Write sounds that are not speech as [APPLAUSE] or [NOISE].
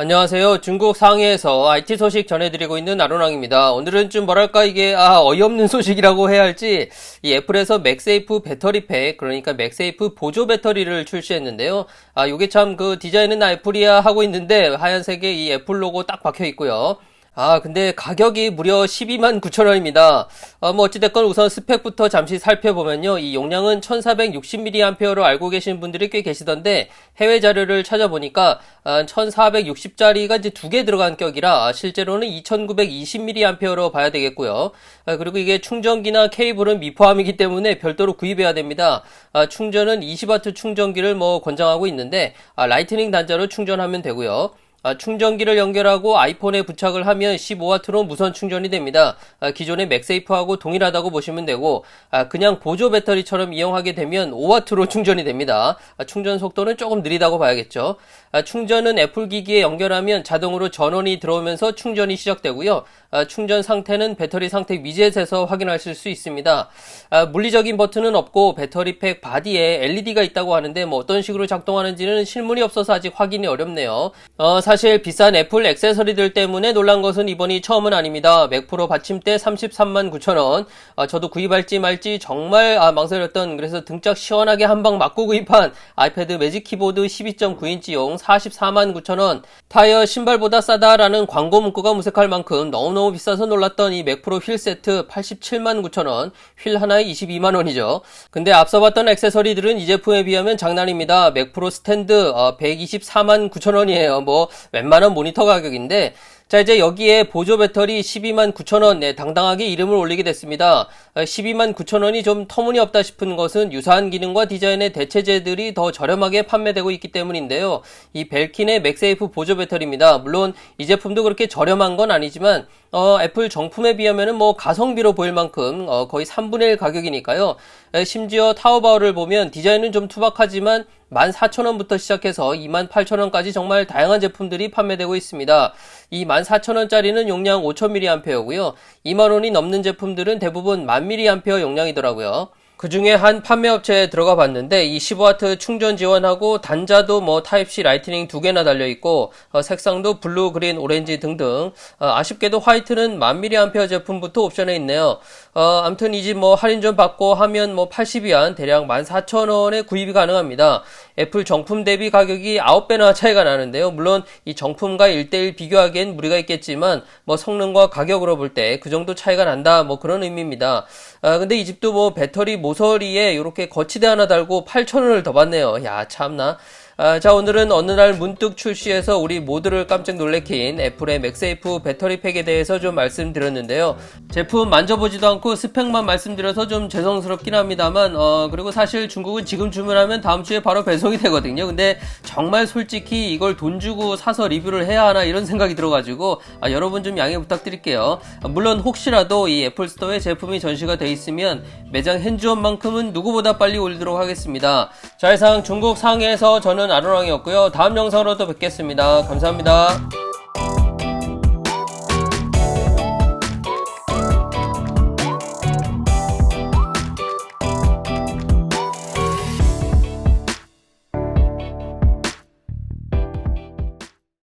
안녕하세요. 중국 상해에서 IT 소식 전해드리고 있는 아로랑입니다. 오늘은 좀 뭐랄까 이게 아 어이없는 [LAUGHS] 소식이라고 해야 할지 이 애플에서 맥세이프 배터리 팩 그러니까 맥세이프 보조 배터리를 출시했는데요. 아 요게 참 그 디자인은 애플이야 하고 있는데 하얀색에 이 애플 로고 딱 박혀 있고요. 아, 근데 가격이 무려 12만 9천 원입니다. 어, 뭐 어찌됐건 우선 스펙부터 잠시 살펴보면요. 이 용량은 1460mAh로 알고 계신 분들이 꽤 계시던데 해외 자료를 찾아보니까 아, 1460짜리가 이제 두 개 들어간 격이라 실제로는 2920mAh로 봐야 되겠고요. 아, 그리고 이게 충전기나 케이블은 미포함이기 때문에 별도로 구입해야 됩니다. 아, 충전은 20W 충전기를 뭐 권장하고 있는데 아, 라이트닝 단자로 충전하면 되고요. 아, 충전기를 연결하고 아이폰에 부착을 하면 15W로 무선 충전이 됩니다. 아, 기존의 맥세이프하고 동일하다고 보시면 되고 아, 그냥 보조 배터리처럼 이용하게 되면 5W로 [LAUGHS] 충전이 됩니다. 아, 충전 속도는 조금 느리다고 봐야겠죠. 아, 충전은 애플 기기에 연결하면 자동으로 전원이 들어오면서 충전이 시작되고요. 아, 충전 상태는 배터리 상태 위젯에서 확인하실 수 있습니다. 아, 물리적인 버튼은 없고 배터리 팩 바디에 LED가 있다고 하는데 뭐 어떤 식으로 작동하는지는 실물이 없어서 아직 확인이 어렵네요. 어, 사실 비싼 애플 액세서리들 때문에 놀란 것은 이번이 처음은 아닙니다. 맥프로 받침대 33만 9천원. 아, 저도 구입할지 말지 정말 아, 망설였던 그래서 등짝 시원하게 한 방 맞고 구입한 아이패드 매직 키보드 12.9인치용 44만 9천원. 타이어 신발보다 싸다라는 광고 문구가 무색할 만큼 너무너무 비싸서 놀랐던 이 맥프로 휠 세트 87만 9천원. 휠 하나에 22만 원이죠. 근데 앞서 봤던 액세서리들은 이 제품에 비하면 장난입니다. 맥프로 스탠드 어, 124만 9천원이에요. 뭐 웬만한 모니터 가격인데 자 이제 여기에 보조 배터리 12만 9천원 네, 당당하게 이름을 올리게 됐습니다. 12만 9천원이 좀 터무니없다 싶은 것은 유사한 기능과 디자인의 대체제들이 더 저렴하게 판매되고 있기 때문인데요. 이 벨킨의 맥세이프 보조 배터리입니다. 물론 이 제품도 그렇게 저렴한 건 아니지만 어, 애플 정품에 비하면은 뭐 가성비로 보일 만큼 어, 거의 3분의 1 가격이니까요. 에, 심지어 타오바오를 보면 디자인은 좀 투박하지만 14,000원부터 시작해서 28,000원까지 정말 다양한 제품들이 판매되고 있습니다. 이 14,000원짜리는 용량 5,000mAh고요. 2만 원이 넘는 제품들은 대부분 10,000mAh 용량이더라고요. 그 중에 한 판매업체에 들어가 봤는데 이 15W 충전 지원하고 단자도 뭐 타입C 라이트닝 두 개나 달려 있고 어, 색상도 블루, 그린, 오렌지 등등 어, 아쉽게도 화이트는 1000mAh 제품부터 옵션에 있네요. 어, 아무튼 이 집 뭐 할인 좀 받고 하면 뭐 80위안 대략 14,000원에 구입이 가능합니다. 애플 정품 대비 가격이 9배나 차이가 나는데요. 물론 이 정품과 1대1 비교하기엔 무리가 있겠지만 뭐 성능과 가격으로 볼 때 그 정도 차이가 난다 뭐 그런 의미입니다. 아, 근데 이 집도 뭐 배터리 모서리에 이렇게 거치대 하나 달고 8,000원을 더 받네요. 야, 참나. 아, 자, 오늘은 어느 날 문득 출시해서 우리 모두를 깜짝 놀래킨 애플의 맥세이프 배터리팩에 대해서 좀 말씀드렸는데요. 제품 만져보지도 않고 스펙만 말씀드려서 좀 죄송스럽긴 합니다만, 어, 그리고 사실 중국은 지금 주문하면 다음 주에 바로 배송이 되거든요. 근데 정말 솔직히 이걸 돈 주고 사서 리뷰를 해야 하나 이런 생각이 들어가지고, 아, 여러분 좀 양해 부탁드릴게요. 아, 물론 혹시라도 이 애플 스토어에 제품이 전시가 돼 있으면 매장 현지원만큼은 누구보다 빨리 올리도록 하겠습니다. 자, 이상 중국 상해에서 저는 아로랑이었고요. 다음 영상으로 또 뵙겠습니다. 감사합니다.